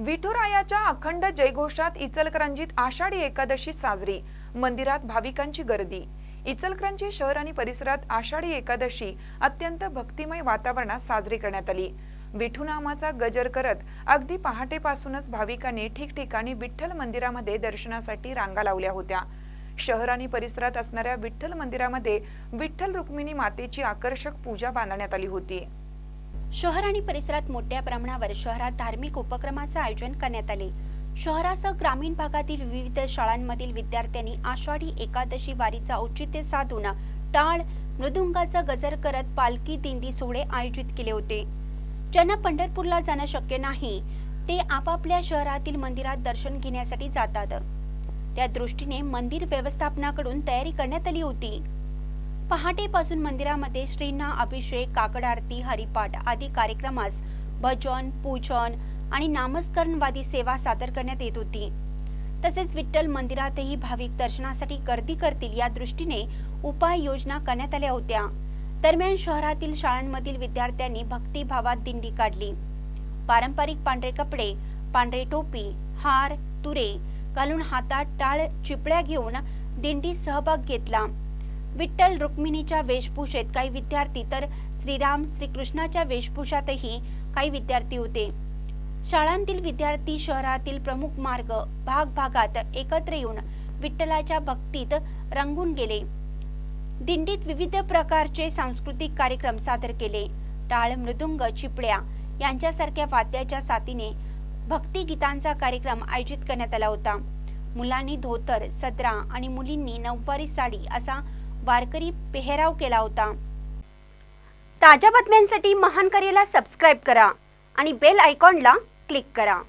विठुरायाच्या अखंड जयघोषात इचलकरंजीत आषाढी एकादशी साजरी. मंदिरात भाविकांची गर्दी. इचलकरंजी शहर आणि परिसरात आषाढी एकादशी अत्यंत भक्तिमय वातावरणात साजरी करण्यात आली. विठू नामाचा गजर करत अगदी पहाटेपासूनच भाविकांनी ठिकठिकाणी विठ्ठल मंदिरामध्ये दर्शनासाठी रांगा लावल्या होत्या. शहर आणि परिसरात असणाऱ्या विठ्ठल मंदिरामध्ये विठ्ठल रुक्मिणी मातेची आकर्षक पूजा बांधण्यात आली होती. शहर आणि परिसरात मोठ्या प्रमाणावर शहरात धार्मिक उपक्रमाचे आयोजन करण्यात आले. शहरासह ग्रामीण भागातील विविध शाळांमधील विद्यार्थ्यांनी आषाढी एकादशी वारीचा औचित्य साधून टाळ मृदुंगाचा गजर करत पालखी दिंडी सोहळे आयोजित केले होते. ज्यांना पंढरपूरला जाणं शक्य नाही ते आपापल्या शहरातील मंदिरात दर्शन घेण्यासाठी जातात. त्या दृष्टीने मंदिर व्यवस्थापनाकडून तयारी करण्यात आली होती. पहाटेपासून मंदिरामध्ये श्रींना अभिषेक काकड आरती हरिपाठ आदी कार्यक्रमास भजन पूजन आणि नामस्करणवादी सेवा सादर करण्यात येत होती. तसेच विठ्ठल मंदिरातही भाविक दर्शनासाठी गर्दी करतील या दृष्टीने उपाययोजना करण्यात आल्या होत्या. दरम्यान शहरातील शाळांमधील विद्यार्थ्यांनी भक्तिभावात दिंडी काढली. पारंपरिक पांढरे कपडे पांढरे टोपी हार तुरे घालून हातात टाळ चिपळ्या घेऊन दिंडीत सहभाग घेतला. विठ्ठल रुक्मिणीच्या वेशभूषेत काही विद्यार्थी तर श्रीराम श्रीकृष्णाच्या वेशभूषातही काही विद्यार्थी होते. शाळांतील विद्यार्थी शहरातील प्रमुख मार्ग भाग भागात एकत्र येऊन विठ्ठलाच्या भक्तीत रंगून गेले. दिंडीत विविध प्रकारचे सांस्कृतिक कार्यक्रम सादर केले. टाळ मृदुंग चिपळ्या यांच्यासारख्या वाद्याच्या साथीने भक्तिगीतांचा कार्यक्रम आयोजित करण्यात आला होता. मुलांनी धोतर सदरा आणि मुलींनी नऊवारी साडी असा वारकरी पेहराव केला होता. ताज्या बातम्यांसाठी महान करेला सबस्क्राईब करा आणि बेल आयकॉनला क्लिक करा.